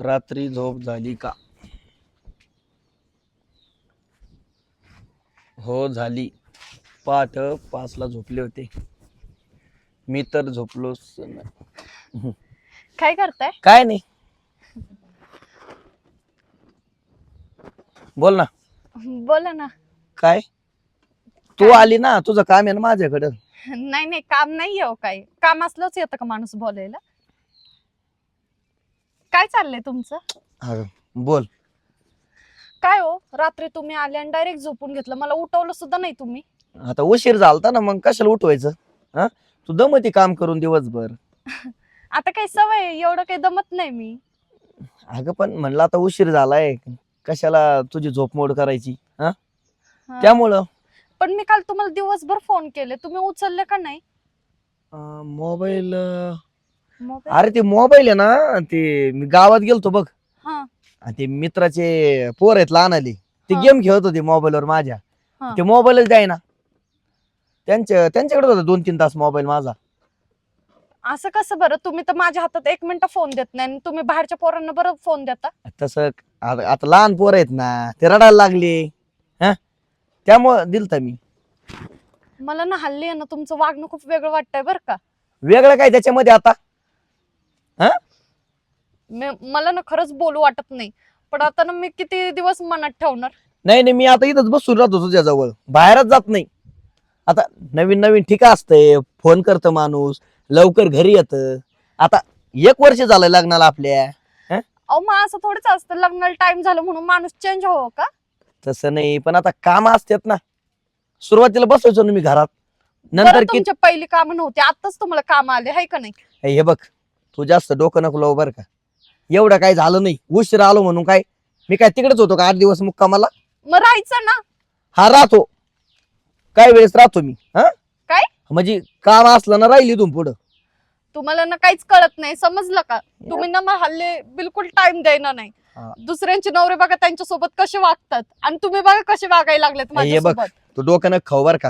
रात्री झोप झाली का? हो झाली. पहाट पाचला झोपले होते. मी तर झोपलोच नाही. काय करताय? काय नाही. बोल ना. बोला ना. काय? तू आली ना तुझं काम आहे ना माझ्याकडं. नाही नाही काम नाही हो काही. काम असलंच येतं का माणूस बोलायला? काय चाललंय तुमचं? अगं, बोल. काय हो रात्री तुम्ही आले आणि डायरेक्ट झोपून घेतलं. मला उठवलं सुद्धा नाही तुम्ही. आता उशीर झालता ना मग कशाला उठवायचं? हा? तू दमती काम करून दिवसभर. आता काही सवय आहे, एवढं काही दमत नाही मी. अगं पण म्हणलं आता उशीर झालाय. कशाला तुझी झोप मोड करायची? हा? हा. त्यामुळं. पण मी काल तुम्हाला दिवसभर फोन केले. तुम्ही उचलले का नाही? मोबाईल मोबाईल अरे ते मोबाईल आहे ना ते मी गावात गेलतो बघ. हा. आणि ते मित्राचे पोर आहेत लहान आले ते हा. गेम खेळत होते मोबाईलवर माझ्या. हा. ते मोबाईलच द्याय ना त्यांच्या त्यांच्याकडे होता दोन तीन तास मोबाईल माझा. असं कसं बरं? तुम्ही तर माझ्या हातात एक मिनिट फोन देत नाही आणि तुम्ही बाहेरच्या पोरांना बरं फोन देता? तसं आता आता लहान पोर आहेत ना ते रडायला लागले. हा? त्यामुळं दिलता मी. मला ना हल्ली आहे ना तुमचं वागणं खूप वेगळं वाटतंय बरं का. वेगळं काय त्याच्यामध्ये आता? मे- मला ना खरंच बोलू वाटत नाही. पण आता ना मी किती दिवस मनात ठेवणार? नाही नाही मी आता इथंच बसून राहतो तुझ्याजवळ बाहेरच जात नाही. आता नवीन नवीन ठिका असतंय. फोन करतं माणूस. लवकर घरी येतं. आता एक वर्ष झालं लग्नाला आपल्या. अहो मग असं थोडंच असतं. लग्नाला टाइम झालं म्हणून माणूस चेंज हो का? तसं नाही पण आता काम असतात ना. सुरुवातीला बसायचो ना मी घरात. बरं नंतर तुमच्या पहिली कामं नव्हती. आताच तुम्हाला काम आले हाय का नाही? हे बघ तू जास्त डोकं नको लावू बरं का. एवढं काय झालं नाही. उशीर आलो म्हणून काय? मी काय तिकडेच होतो का आठ दिवस मुक्कामाला? मग राहायचं ना. हा राहतो. काय वेळेस राहतो मी. हा? काय? म्हणजे काम असलं ना राहील इथून पुढं. तुम्हाला ना काहीच कळत नाही. समजलं का? तुम्ही ना मग हल्ले बिलकुल टाइम द्यायना नाही. हा. दुसऱ्यांचे नवरे बघा त्यांच्यासोबत कसे वागतात. आणि तुम्ही बघा कसे वागायला लागलेत हे बघ. माझ्यासोबत. तू डोकं खाऊ बरं का.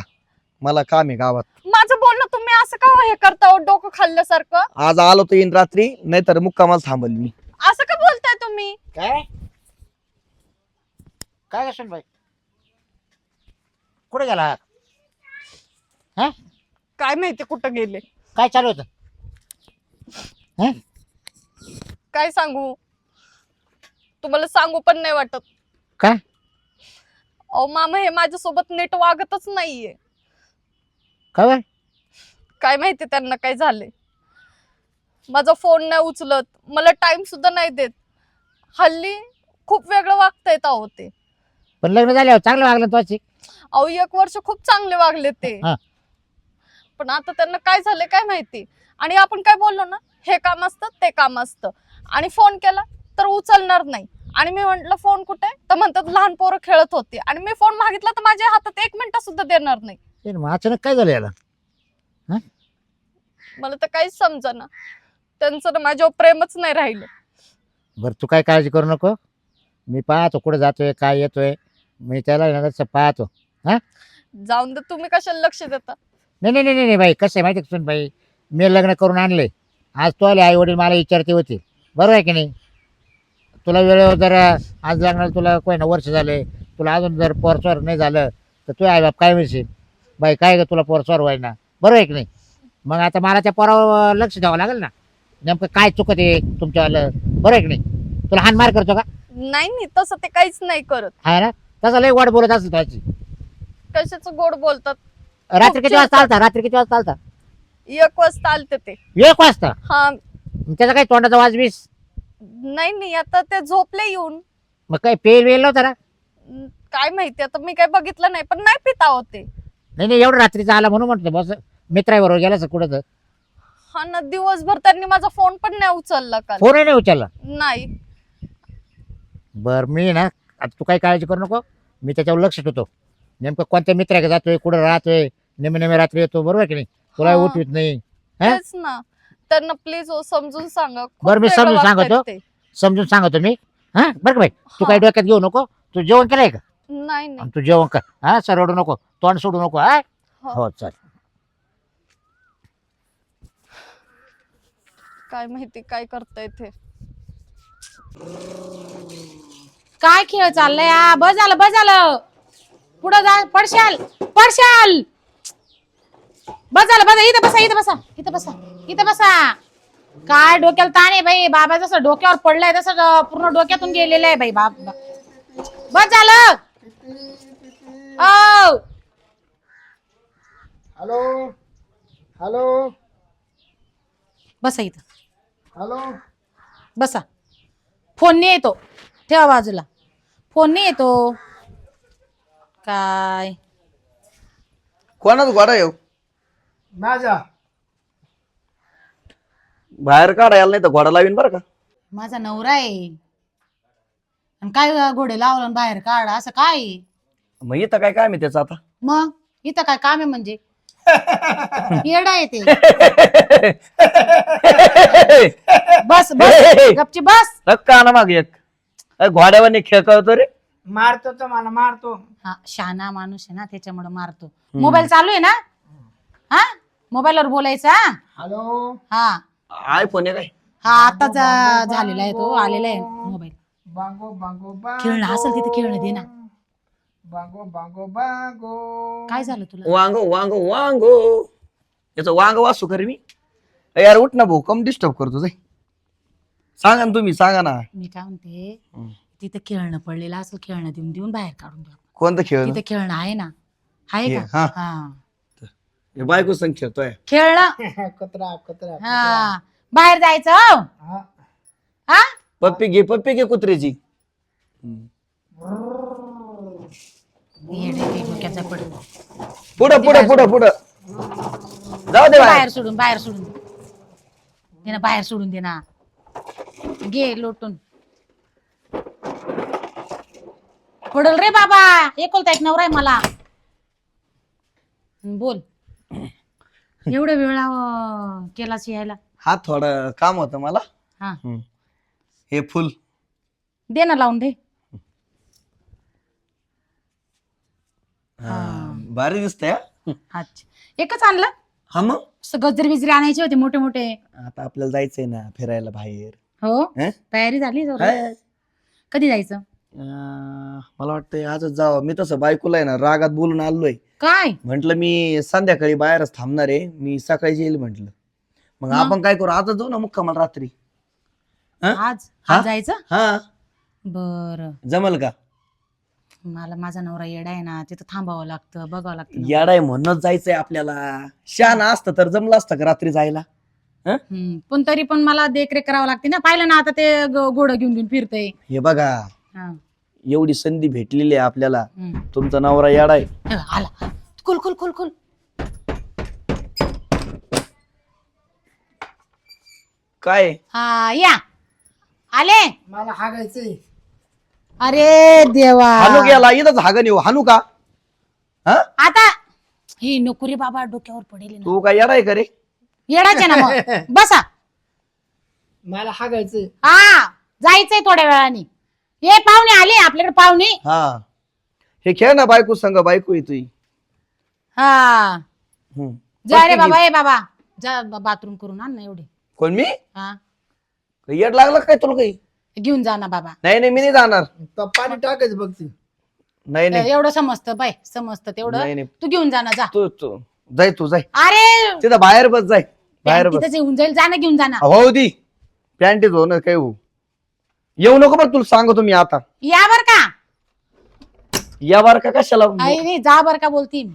मला काम आहे गावात. माझं बोलणं तुम्ही असं का हे करता हो, डोकं खाल्ल्यासारखं? आज आलो तर येईन रात्री नाहीतर मुक्कामाला थांबल मी. असं का बोलताय तुम्ही? काय? काय सुन बाई कुठे गेला काय माहिती कुठं गेले? काय चालू होतं? काय सांगू? तुम्हाला सांगू पण नाही वाटत. काय? अहो मामा हे माझ्यासोबत नीट वागतच नाहीये. काय? काय माहिती त्यांना काय झाले माझा फोन नाही उचलत. मला टाइम सुद्धा नाही देत. हल्ली खूप वेगळं वागतायत अहो ते. पण लग्न झाल्यावर चांगलं वागलं तुझी अहो एक वर्ष खूप चांगले वागले ते. हा. पण आता त्यांना काय झाले काय माहिती? आणि आपण काय बोललो ना हे काम असतं ते काम असतं. आणि फोन केला तर उचलणार नाही. आणि मी म्हंटल फोन कुठे? तर म्हणतात लहान पोरं खेळत होते. आणि मी फोन मागितला तर माझ्या हातात एक मिनिट सुद्धा देणार नाही. ते मग अचानक काय झालं याला? मला तर काहीच समजना. त्यांचं ना माझ्यावर प्रेमच नाही राहिलं. बरं तू काय काळजी करू नको. मी पाहतो कुठे जातोय काय येतोय. मी त्याला आहे ना तसं पाहतो. जाऊन तर तुम्ही कशाला लक्ष देता? नाही नाही नाही नाही बाई कसं आहे माहिती का सुन बाई? मी लग्न करून आणले आज तो आले आई वडील मला विचारते होते. बरोबर आहे की नाही? तुला वेळेवर जर आज लग्नाला तुला कोणी ना वर्ष झाले तुला अजून जर पोरस्वर नाही झालं तर तू आई बाप काय म्हणशील? बाई काय ग तुला पोरस्वर व्हाय ना बरोबर आहे की नाही? मग आता मला त्या पोरावर लक्ष द्यावं लागेल ना. नेमकं काय चुकत आहे तुमच्यावालं बरोबर आहे की नाही? तुला हानमार करतो का? नाही नाही तसं ते काहीच नाही करत. आहे ना? तसं लई वाट बोलत असेल त्याची. कशाचं गोड बोलतात? रात्री किती वाजता चालता? रात्री किती वाजता चालता? एक वाजता आलते ते. एक वाजता? हा. मग त्याचा काही तोंडाचा वाज बीस? नाही नाही आता ते झोपले येऊन. मग काही पेल वेल नव्हता न- काय माहिती आता मी काय बघितलं नाही पण नाही पिता होते नाही नाही एवढं रात्रीचा आला म्हणून म्हटलं बस मित्राबरोबर गेला कुठं तर हा ना दिवसभर त्यांनी माझा फोन पण नाही उचलला काल फोनही नाही उचलला नाही बरं मी ना आता तू काही काळजी करू नको मी त्याच्यावर लक्ष ठेवतो नेमकं कोणत्या मित्राकडे जातोय कुठं राहतोय नेहमी नेहमी रात्री येतो बरोबर की नाही तुला हा. उठवीत नाही हा? तेच ना त्यांना प्लीज समजून सांगा खूप बरं, मी वेगळं समजून सांगतो. ते. समजून सांगतो मी हा बरं का बाई तू हा. काही डोक्यात घेऊ नको तू जेवण केलंय का नाही नाही. तू जेवण कर. हा सर रडू नको. तोंड सोडू नको हा? हो. हो चल. काय माहिती काय करताय ते? काय खेळ चाललाय? हा? बस झालं बस झालं. पुढं जा पडशाल पडशाल. बस झालं बस इथं बसा इथं बसा इथं बसा इथं बसा. काय डोक्याला ताण आहे बाई? बाबा जसं डोक्यावर पडलाय तसं अं, पूर्ण डोक्यातून गेलेलं आहे बाई बाप बस झालं. ओ हॅलो हॅलो बसा इथं. हॅलो बसा. फोन नाही येतो. ठेवा बाजूला. फोन नाही येतो. काय? कोणाच घोडा येऊ माझा. बाहेर काढायला नाही तर घोडा लावीन बरं का? माझा नवरा आहे. आणि काय घोडे लावलं आणि बाहेर काढ असं काय? आहे? मग इथं काय काय मी त्याचं आता? मग? इथं काय काम आहे म्हणजे? येडा येते बस बस. गपची बस. का ना माग एक. अरे घोड्यावानी खेळ कळतो रे. मारतो तो मला मारतो. हा शाना माणूस आहे ना त्याच्यामुळे मारतो. मोबाईल चालू आहे ना? हा? मोबाईलवर बोलायचा हा? हॅलो? हा. आयफोन आहे काय? हा आताच झालेला आहे तो आलेला आहे. बांगो बांगो बांगो खेळणं असेल तिथे खेळणं दे ना. बांगो बांगो बांगो काय झालं तुला? वांगो वांगो वांगो. याचं वांग वाचू खरे मी. ए यार उठ ना भाऊ कम डिस्टर्ब करतो जाई सांगा ना तुम्ही सांगा ना. मी काय म्हणते हम्म. तिथे खेळणं पडलेलं असेल खेळणं देऊन देऊन बाहेर काढून द्या कोणतं खेळ? तिथे खेळणं आहे ना. आहे हे, का? हा. हा. हे बायको संग खेळतोय. खेळणं. कतरा कतरा. हा. बाहेर जायचं हो. हा. पप्पी घे पप्पी घे कुत्र्याची येडे ते डोक्याचा पड. पुढं पुढं पुढं पुढं. जाऊ दे बाहेर. बाहेर सोडून बाहेर सोडून. दे. ना बाहेर सोडून दे ना. घे लोटून. पडल रे बाबा एकोलता एक नवरा आहे मला. बोल. एवढ्या वेळा केलास यायला? हा थोडं काम होतं मला. हा. हम्म. हे फुल. दे ना लावून दे. हा, भारी दिसतंय हा. अच्छा. एकच आणलं? हा मग? असं गजरे बिजरे आणायचे होते मोठे मोठे. आता आपल्याला जायचंय ना फिरायला बाहेर. हो? हं? तयारी झाली जोरात? हाय. कधी जायचं? अं, मला वाटतंय आजच जावं. मी तसं बायकोला आहे ना रागात बोलून आलोय. काय? म्हंटल मी संध्याकाळी बाहेरच थांबणार आहे. मी सकाळी येईल म्हंटल. मग मग? आपण काय करू? आता जाऊ ना मुक्कामाल रात्री. हं? आज? हा? आज जायचं? हा. बर. जमल का? मला माझा नवरा येडा आहे ना तिथं थांबावं लागतं बघावं लागतं ना. येडाय म्हणूनच जायचंय आपल्याला. शान असतं तर जमलं असतं का रात्री जायला? हम्म, पण तरी पण मला देखरेख करावं लागते ना. पाहिलं ना आता ते ग- घोडं घेऊन घेऊन फिरतय. हे बघा एवढी संधी भेटलेली आहे आपल्याला. तुमचा नवरा येडाय आला. कुल कुल कुल कुल काय? हा या. आले? मला हागायचंय. अरे देवा. हानू गेला इथंच हागन येऊ. हानू का? हा? आता हे नको रे बाबा डोक्यावर पडेल ना. तू काय येडाय का रे? येडाचे ना मग. बसा. मला हागायचंय. हा जायचंय थोड्या वेळाने. ये पाहुणे आले आपल्याकडे पाहुणे. हा. हे खेळ ना बायको संग बायको येतोय हा. हम्म. जा रे बाबा ए बाबा. जा बाथरूम करून आण ना एवढे. कोण मी? हा. येड लागला काय तुला काही? घेऊन जा ना बाबा. नाही नाही मी नाही जाणार. तर पाणी टाकायचं बघ ती. नाही नाही. एवढं समजतं बाय समजतं तेवढं. नाही नाही. तू घेऊन जा ना जा. तू तू. जाय तू जाय. अरे! तिथं बाहेर बस जाय. बाहेर बस. तिथंच येऊन जाईल जा ना घेऊन जा ना. हो दी. पॅन्टीच हो ना काय हो. येऊ नको बरं तुला सांगतो मी आता. या बर का? या बार का कशाला? आई नाही जा बर का बोलती मी.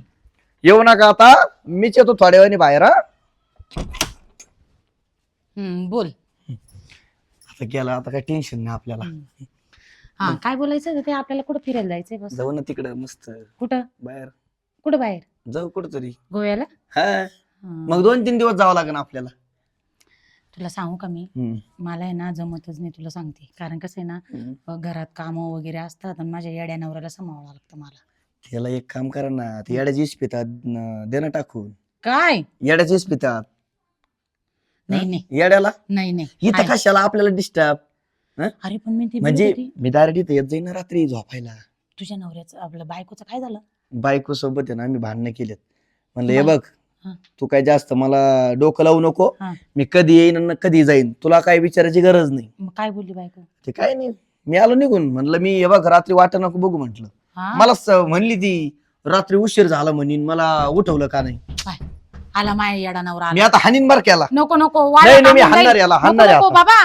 येऊ नका आता. मीच येतो थोड्या वेळाने बाहेर हा. हम्म, बोल. आता गेला आता काय टेन्शन नाही आपल्याला. हा काय बोलायचं होतं ते आपल्याला कुठं फिरायला जायचंय बस? जाऊ ना तिकडं मस्त. कुठं? बाहेर. कुठं बाहेर? जाऊ कुठं तरी गोव्याला? हा. हा. मग दोन तीन दिवस जावं लागेल आपल्याला. तुला सांगू का मी? हम्म. मला आहे ना जमतच नाही तुला सांगते. कारण कसं आहे ना हम्म. अ, घरात कामं वगैरे असतात आणि माझ्या येड्या नवऱ्याला सांभाळावं लागतं मला. त्याला एक काम करा ना ते येड्याची इस्पितात देणं टाकून. काय? येड्याची इस्पितात नाही नाही. येड्याला? नाही नाही. इथं. कशाला आपल्याला डिस्टर्ब अरे पण मी ती बोलत म्हणजे होती, मी डायरेक्ट इथं येत जाईन ना रात्री झोपायला. तुझ्या नवऱ्याचं आपलं बायकोचं काय झालं? बायको सोबत आहे ना आम्ही भांडणं केलेत. म्हणलं हे बघ हा. तू काय जास्त मला डोकं लावू नको. हा. मी कधी येईन आणि कधी जाईन. तुला काय विचारायची गरज नाही. मग काय बोलली बायको? ते काय नाही. मी आलो निघून. म्हणलं मी हे बघ रात्री वाट नको बघू म्हटलं. हा? मला स- म्हणली ती रात्री उशीर झाला म्हणीन. मला उठवलं का नाही. आला माय येडा नवरा मी आला. आता हानीन बार केला नको नको नाही, मी हाणणार याला, हाणणार नको. बाबा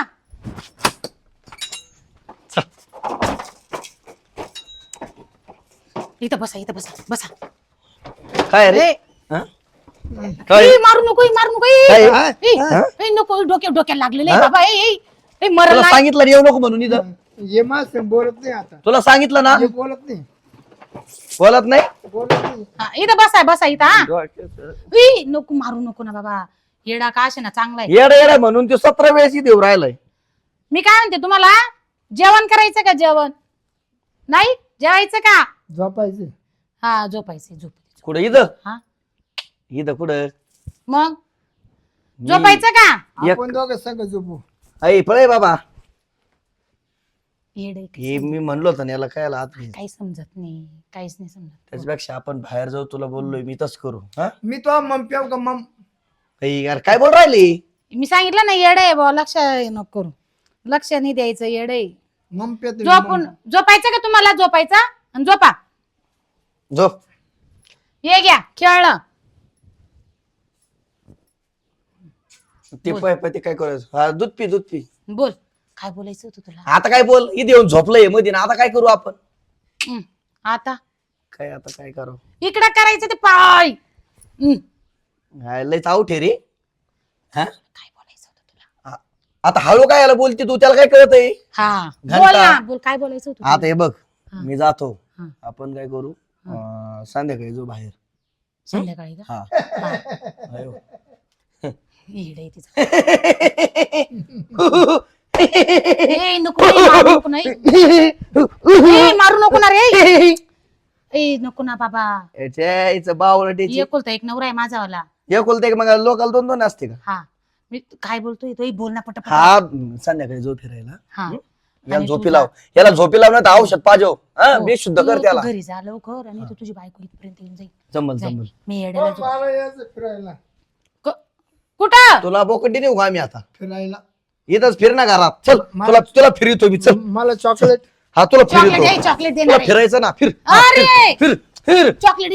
इथं बसा इथं बसा बसा काय रे ए, हा? काय ए, मारू नको ए, मारू नको ए. काय? ए, हा? ए, नको डोक्या डोक्याला लागलेलं हा? बाबा ए, ए, ए, मरल तुला नाही. सांगितलं ना येऊ नको म्हणून इथं ये मास बोलत नाही आता तुला सांगितलं ना बोलत नाही बोलत नाही? हा, इथं बसा बसा इथं हा. नको मारू नको ना बाबा. येडा का असे ना चांगला आहे. येडा येडा म्हणून ते सतरा वेळेस इथे येऊ राहिलाय. मी काय म्हणते तुम्हाला? जेवण करायचं का जेवण? नाही? जेवायचं का? झोपायचं. हा झोपायचं झोपायचं. कुठं? इथं? हा. इथं कुठं? मग? मी- झोपायचं का? एक- आपण दोघं संग झोपू. आई पळे बाबा. येडे हे मी म्हणलो होतं ना याला काय आला. काही समजत नाही काहीच नाही समजत. त्याच्यापेक्षा आपण बाहेर जाऊ तुला बोललोय मी तस करू हा? मी तो मम प्याव का मम? यार काय बोल राहिली? मी सांगितलं ना येडे आहे लक्ष नको करू. लक्ष नाही द्यायचं येडे मम पेतो झोपून झोपायचं का तुम्हाला? झोपायचं? आणि झोपा. झोप. हे घ्या खेळलं ती पाय पाय ते काय करायचं? हा दूध पी दूध पी. बोल. काय बोलायचं होतं तुला? आता काय बोल? इथे येऊन झोपलंयमध्ये ना. आता काय करू आपण? हं, आता? काय आता काय करू? इकडं करायचं ते पाय. हं, लयच आऊट आहे रे. हा? काय बोलायचं होतं तुला? आता हळू काय याला बोलते तू? त्याला काय कळत आहे हा. घंटा. बोल ना. बोल काय बोलायचं होतं आता तुला? हे बघ हा. मी जातो. हा. आपण काय करू? अं, संध्याकाळी जाऊ बाहेर. संध्याकाळी का? हा. हा, अयो. येडं आहे तिचं. ए, नको रे, मारू नको नाही ए, मारू नको ना रे ए नको ना बाबा याच्या इथं बावळटेची एकुलता एक नवरा आहे माझावाला एकुलते एक मग लोकल दोन दोन असते का हा मी काय बोलतोय तो बोल ना हा संध्याकाळी जो फिरायला हा याला आणि झोपी लाव याला झोपी लाव ना तर औषध पाजव हा हो. बेशुद्ध कर तू त्याला घरी जा लवकर आणि तू तुझी बायको इथपर्यंत येऊन जाईल जमल जाईल. जमल मी येड्याला झोप- मला यायचं फिरायला क- कुठं तुला बोकटी नेऊ का आम्ही आता फिरायला इथंच फिर ना घरात. चल मला- तुला तुला फिरतो मी चल. मला चॉकलेट हा तुला चॉकलेट फिरतो चॉकलेट तुला देणार आहे. फिरायचं ना फिर. हा, अरे! फिर फिर चॉकलेट.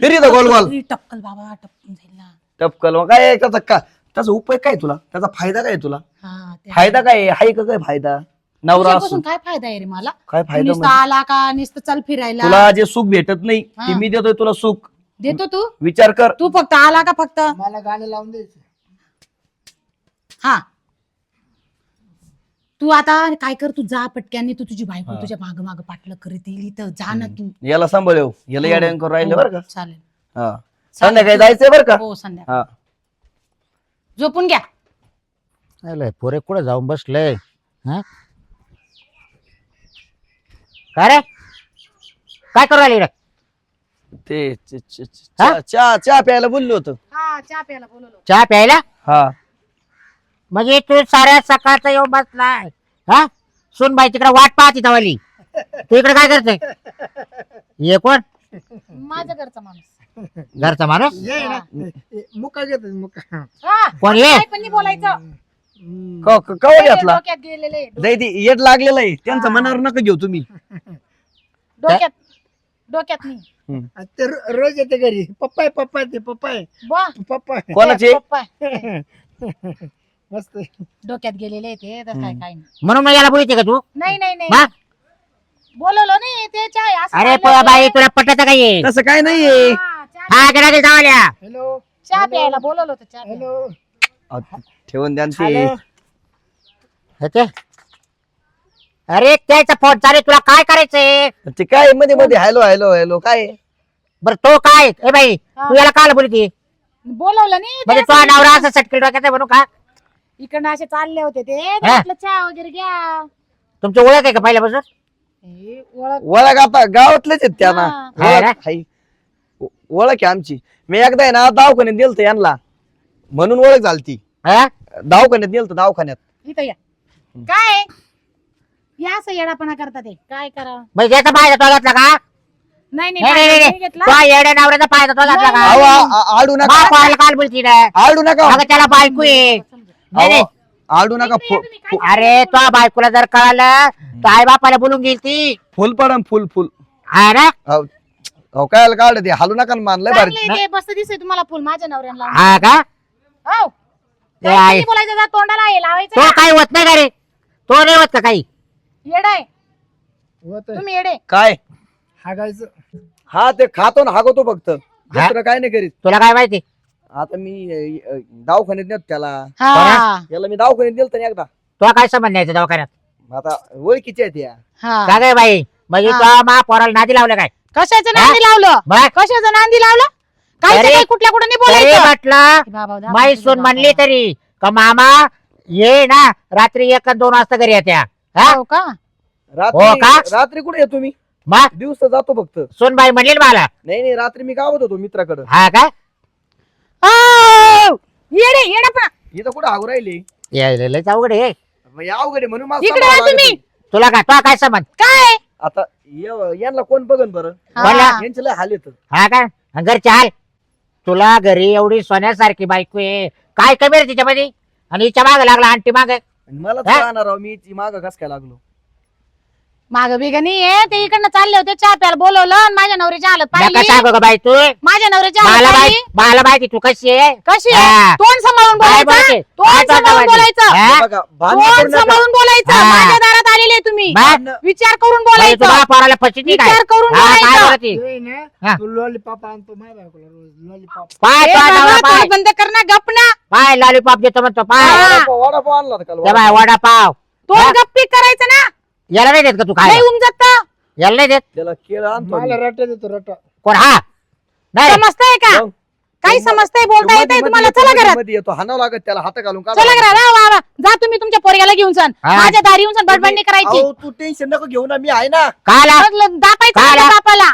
फिर इथं गोल गोल. अरे, टपकल बाबा टपकून जाईल ना. टपकल मग काय आहे त्याचा का त्याचा उपयोग काय तुला? त्याचा फायदा काय तुला? हा ते- फायदा काय? आहे? हाय का काय फायदा? नवरा तुझ्यापासून असून काय फायदा आहे रे मला? काय फायदा नुसतं म्हणजे? आला का नुसतं चल फिरायला. तुला जे सुख भेटत नाही ते हा. मी देतोय तुला सुख. देतो तू? विचार कर. तू फक्त आला का फक्त? मला गाणं लावून द्यायचं. हा. तू आता काय कर तू जा पटक्याने तू तुझी बायको तुझ्या माग माग पाटलं करीत येईल इथं जा ना तू. याला सांभाळव याला हो. करून राहिले हो, बरं का? चालेल. हा. संध्याकाळी जायचंय बरं का? हो संध्याकाळी. हा. झोपून घ्या. पोरे कुठं जाऊन बसलंय हा? काय रे? काय करू राहिली रे ते च- च- च- हा? चहा चहा- चहा प्यायला बोललो होतो. हा चहा प्यायला बोलवलं चहा प्यायला? हा. म्हणजे तू साऱ्या सकाळचा येऊन बसलाय हा? सुन बाई तिकडे वाट पाहती तवाली. तू इकडे काय करते ये कोण? माझ्या घरचा माणूस. घरचा माणूस? ये ना. मुका घेत मुका. हा, कोण ये? काय पण नाही बोलायचं. क- क- कवा घेतला? डोक्यात गेलेले ते येड लागलेलं आहे. त्यांचं मनावर नका घेऊ तुम्ही. डोक्यात डोक्यात नाही. ते रो- रोज येते घरी. पप्पा आहे, पप्पा आहे ते पप्पा आहे बा. पप्पा आहे. कोणाचे? पप्पा मस्त. डोक्यात गेलेले ते तर काय काय नाही. म्हणून मग याला बोलते का तू? नाही नाही नाही. बोलवलं नाही ते चाय असं अरे बोललं. बाई तुला पटत काय ये तसं काय नाहीये. हा, चहा- हा जावाल्या. हॅलो. चहा प्यायला बोलवलं होतं चहा प्यायला. हॅलो. अहो, ठेवून द्या ना हॅलो? अरे त्याचा फोन चालेल तुला काय करायचंय? ते काय मध्ये मध्ये. Hello hello hello. काय बरं तो काय ए बाई तू याला काल बोलती? बोलवलं नाही म्हणजे ते तो असं नवरा असं सटकेल डोक्याचा म्हणू का? इकडनं असे चालले होते ते. हा? म्हटलं चहा वगैरे घ्या. तुमची ओळख आहे का पहिल्यापासून हे, ओळख ओळख आता गावातलेच आहेत त्यांना. हा. हा ना? ओळख हाय. ओ- ओळख आहे आमची. मी एकदा आहे ना दवाखान्यात दिलत यांना. म्हणून ओळख झालती हा? दवाखान्यात दिलत दवाखान्यात. इथं या. काय? या असं येडापणा करतात ते. काय करा? म्हणजे तो घेतला का? नाही नाही नाही, नाही, पाहिजे, नाही. नाही घेतला. तो येड्या नवऱ्याचा पायदा तो घातला का? अहो, आ- आ- आडू नका. व्हायला काल बोलती ना. आडू नका. अगं त्याला बायको आहे. नाही, नाही. अहो, आडू नका फु- फु- अरे तो बायकोला जर कळालं तर आई बापाला बोलून गेली ती. फुल पडन फुल फुल. हा ना? अहो अहो, काय काढ ते हालू नका ना मानलंय भारी. चांगलं आहे ते मस्त दिसतंय तुम्हाला फुल माझ्या नवऱ्याला. लावून. हा का? हो. ते काय आहे. किती बोलायचं जा, तोंडाला लावायचं तो ना. काही होत नाही का रे? तो नाही होत का काही. तुम्ही येडे. काय? हागायचं. हा ते खातो ना हागवतो फक्त. दुसरं काय नाही करीत. तुला काय माहिती? आता मी अ, अ, दवाखान्यात नेत त्याला. हा. याला मी दवाखान्यात नेलं तर एकदा. तो काय संबंध नाही दवाखान्यात? आता ओळखीचे आहेत या. हा. का गे बाई? म्हणजे हा. तो मा पोराला नादी लावलं काय? कशाचं नांदी लावलं? बघ कशाचं नांदी लावलं? काय अरे- काही कुठल्या कुठे नाही तरी बोलायचं म्हटलं बाबा, माई सून बाबा. म्हणली तरी. का मामा ये ना रात्री एक दोन वाजता घरी येत्या. हा? हो का? रात्री हो का? रात्री कुठे येतो मी? मग? दिवस जातो फक्त. सोनबाई म्हणली ना मला. नाही नाही रात्री मी गावात होतो मित्राकडे. हा का? हो. येडे येडे पण इथं कुठे हागू राहिले? यायला लयच अवघड आहे. मग या अवघड आहे म्हणून मला इकडे सांभाळावं या लागत तुम्ही. आहे. तुला काय तो काय संबंध? काय? आता ये- यांना कोण बघन बरं. यांचे लय हाल येत. हा का? आणि घरी चाल तुला घरी एवढी सोन्यासारखी बायको आहे. काय कमी रे तिच्यामध्ये? आणि हिच्या माग लागला आंटी माग. मला हा? राहणार राव मी माग कस काय लागलो? माग बिगनी आहे ते इकडनं चालले होते चहा प्यायला बोलवलं आणि माझ्या नवऱ्याची हालत नका पाहिली सांगू का बाई तू माझ्या नवऱ्याची मला हालत माहिती तू कशी आहे कशी हा. आहे? तोंड सांभाळून काय बोलायचं बोलते? तोंड सांभाळून? बोलायचं हा? हे बघा भांडण करू तोंड नका. सांभाळून बोलायचं हा. माझ्या दारात आलेले तुम्ही बा- भांडण- विचार करून बाई, तू बोलायचं बाळा पोराला फसवती काय विचार करून हा, काय बोलायचं बोलती? ते हा. ना तू लॉलीपॉप आणतो माझ्या बायकोला रोज लॉलीपॉप पाय ए तो बाबा, नवरा पाय तोंड बंद कर ना गप ना पाय लॉलीपॉप देतो म्हणतो पाय हा. वडापाव वडापाव आणला होता काल ते बाय वडापाव. तोंड गप्पी करायचं ना याला नाही देत का तू काय नाही उमजत याला नाही देत? त्याला केळ आणतो मला मी. रट्टा देतो रट्टा. कोण? हा. नाही. समजतंय का? जाऊ. काही समजतंय बोलता मध्ये- येतंय तुम्हाला. मध्ये चला येतो, घरात. मध्ये येतो. हाणावं लागत त्याला हात घालून. काढावं चला घरात. लागत. वा, वा, वा. जा तुम्ही तुमच्या पोरग्याला घेऊन सण हा. माझ्या दारी येऊन सण बडबडणी करायची. अहो, तू टेन्शन नको घेऊ ना मी आहे ना. काला. दापायचं काय माझ्या? बापाला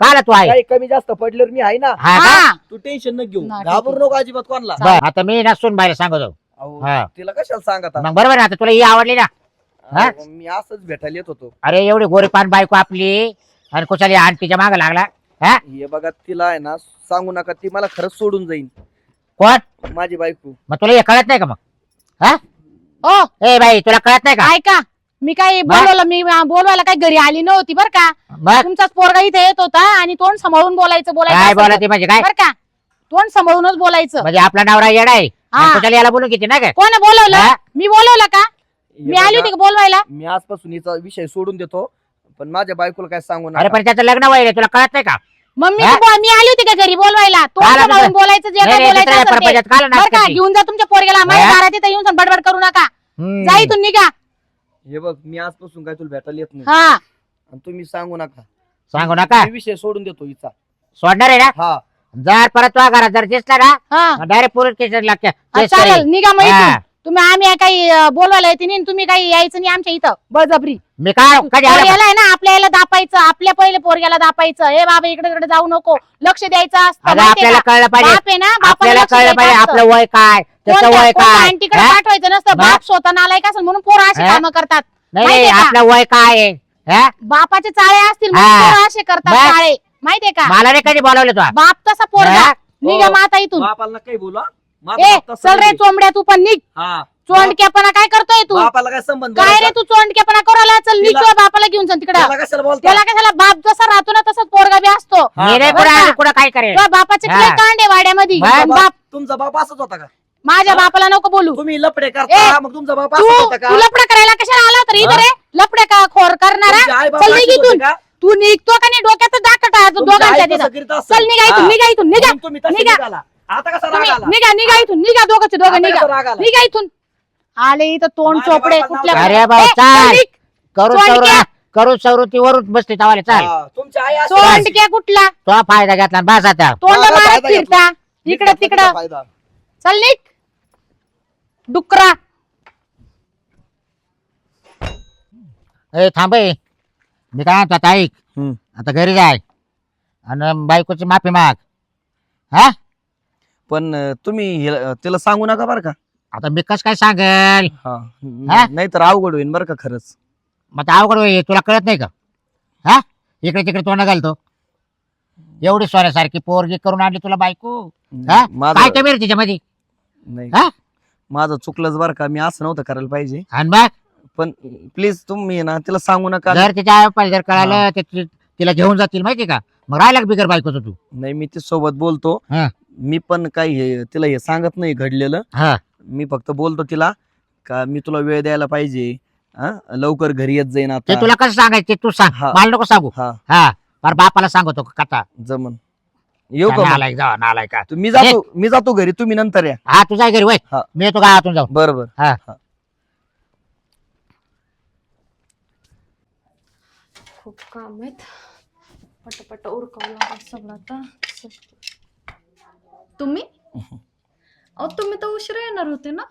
काला तू आहे. काही कमी जास्त पडल्यावर मी आहे ना. हा का? हा. तू टेन्शन नको घेऊ. ना, ठीक घाबरू नको अजिबात कोणला. बरं, आता मी नसून बाहेर सांगतो. अहो, हा. तिला कशाला सांगता मग बरोबर आहे ना आता तुला ही आवडली ना. हा? अहो, मी असंच भेटायला येत होतो. अरे एवढी गोरीपान बायको आपली. आणि कुशाली आंटीच्या माग लागला. हा? हे बघा तिला आहे ना सांगू नका ती मला खरंच सोडून जाईन. कोण? माझी बायको. मग तुला हे कळत नाही का मग? हा? ओ ए बाई तुला कळत नाही का? ऐका मी काय बोलवलं मी बोलवायला काय घरी आली नव्हती बर का? मग? तुमचाच पोरगा इथे येत होता आणि तोंड सांभाळून बोलायचं काय बोलायचं बोला असं. ती म्हणजे काय? बर का? तोंड सांभाळूनच बोलायचं. म्हणजे आपला नवरा येडा आहे. हा. कुशाली याला बोलून किती ना काय कोण बोलवलं? हा? मी बोलवलं का? मी आली होती का बोलवायला? मी आजपासून हिचा विषय सोडून देतो पण माझ्या बायकोला काय सांगू अरे नका पण त्याचं लग्न वय तुला कळत नाही का? मग मी हा? आली होती का घरी बोलवायला? बोलायचं जे काय नाही, बोलायचं दुसऱ्या असेल ते. परपंचात काला बर नाटक का करते? घेऊन जा तुमच्या पोरग्याला माझ्या हा? दारात इथं येऊन बडबड करू नका. हम्म. जा इथून निघा. हे बघ मी आजपासून काय तुला भेटायला येत नाही. हा. आणि तुम्ही सांगू नका. सांगू नका? मी विषय सोडून देतो हिचा. सोडणार आहे ना? हा. जर परत तुझ्या घरात जर दिसला ना हा. डायरेक्ट पोलीस स्टेशन हा, लागते चालेल निघा मग. इथून. तुम्ही आम्ही काही अं, बोलवायला येते नाही आणि तुम्ही काही यायचं नाही आमच्या इथं बळजबरी मी काय कधी आला पोरग्याला आहे ना आपल्या याला दापायचं आपल्या पहिले पोरग्याला दापायचं हे बाबा इकडे तिकडे जाऊ नको लक्ष द्यायचं असतं अगं, माहितीये आपल्याला का? कळलं पाहिजे बाप आहे ना आपल्याला कळलं पाहिजे. आपलं वय काय त्याचं वय काय आंटीकडे हा? पाठवायचं नसतं हा? बाप स्वतः नालायक असेल म्हणून पोरं अशी हा? कामं करतात नाही नाही माहितीये का? आपलं वय काय आहे हा? बापाचे चाळे असतील म्हणून हा. पोरं असे करतात बस. चाळे माहितीये का मला नाही कधी बोलावलं तू बाप तसा पोरगा हा? निघा हो. माता इथून बापाला काही बोला माझा ए बाप तसा चल रे नाही. चोंबड्या तू पण निघ. हा. चोंडक्यापणा काय करतोय तू? बापाला काय संबंध काय रे? तू चोंडक्यापणा करायला? चल निघ तुझ्या बापाला घेऊन चल तिकडं. त्याला कशाला बोलता? त्याला कशाला? बाप जसा राहतो ना तसाच पोरगा बी असतो. हा, बरं? कुठं काय करेल? तुझ्या बापाचे हा. किती कांडे वाड्यामध्ये? तुमचा पण बाप बाप तुमचा बाप असंच होता का? माझ्या हा? बापाला नको बोलू. तुम्ही लपडे ए, करता मग तुमचा बाप तू असंच होता का? तू लपडे करायला कशाला आला तर इथं रे? लपडे का खोर करणारा? तुमचे बाप चल असेच निघ होते इथून. का? तू निघतो का नाही डोक्यात? दाखट आहे तुमची आई दोघांच्या तसं तिथं. करीत असेल. चल निघा इथून हा. निघा इथून निघा. म्हणून तुम्ही तसे निघा. निघाला. आता कसा तुम्ही राग आला? निघा निघा इथून निघा दोघांचे दोघं आता निघा. कसा राग आला? निघा इथून. आले इथं तोंड माझ्या चोपडे कुठल्या नाव अरे ए, चाल. सवरू वरून बसते तवाले चाल. हा, तुमची आई अशी राहायची. तोंडक्या कुठला? तो फायदा घेतला आणि बस आता. तोंड माझा मारत फायदा फिरता. इकडं तिकडं. फायदा. चल निघ. डुकरा. ए थांब ए. मी काय म्हणतो आता ऐक. हम्म. आता घरी जाय. आणि बायकोची माफी माग. हा? पण अं, तुम्ही हिला- तिला सांगू नका बरं का. आता मी कस काय सांगेल? हा हा? नाही तर अवघड होईल बरं का खरंच. मग आता अवघड होईल तुला कळत नाही का? हा? इकडे तिकडे तोंड घालतो. एवढी सोन्यासारखी पोरगी करून आणली तुला बायको? हा? काय माझं कमी रे तिच्यामध्ये? नाही. हा? माझं चुकलंच बरं का मी असं नव्हतं करायला पाहिजे. आणि मग? पण प्लीज तुम्ही ना तिला सांगू नका. जर तिच्या आई जर कळालं ति- तिला घेऊन जातील माहिती का? मग राहिला का बिगर बायकोचं तू? नाही मी ती सोबत बोलतो. हा. मी पण काही हे तिला हे सांगत नाही घडलेलं. हा. मी फक्त बोलतो तिला का मी तुला वेळ द्यायला पाहिजे. हा लवकर घरी येत जाईन ते आता तुला कसं सांगायचं ते तू सांग. हा. मला नको सांगू. हा. हा. पर बापाला सांगतो का कथा? जमन. येऊ का मग? नालायक जा नालायक का तू- मी जातो मी जातो घरी. तुम्ही नंतर या. हा तू जाय घरी वय हा. मी येतो गावातून जाऊ बरोबर. खूप काम आहेत. पटापट उरकावं लागेल सगळं आता. तुम्ही? अहो तुम्ही तर उशिरा येणार होते ना?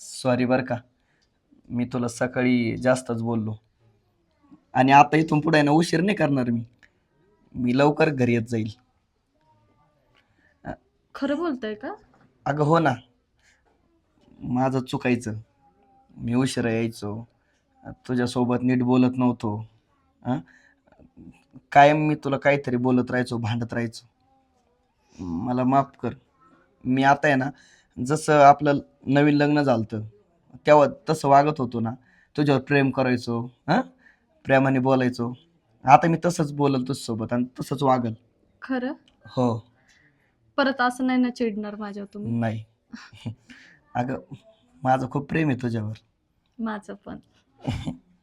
सॉरी बर का. मी तुला सकाळी जास्तच बोललो. आणि आता इथून पुढे ना उशीर नाही करणार मी. मी लवकर घरी येत जाईल. खरं बोलताय का? अगं हो ना. माझं चुकायचं. मी उशिरा यायचो. तुझ्यासोबत नीट बोलत नव्हतो. हां कायम मी तुला काहीतरी बोलत राहायचो भांडत राहायचो. मला माफ कर. मी आता आहे ना जसं आपलं नवीन लग्न झालं तेव्हा तसं वागत होतो ना तुझ्यावर प्रेम करायचो हां? प्रेमाने बोलायचो. आता मी तसंच बोलल तुझ्यासोबत आणि तसंच वागल. खरं? हो. परत असं नाही ना चिडणार माझ्या तुम्ही? नाही. अगं माझं खूप प्रेम आहे तुझ्यावर. माझं पण.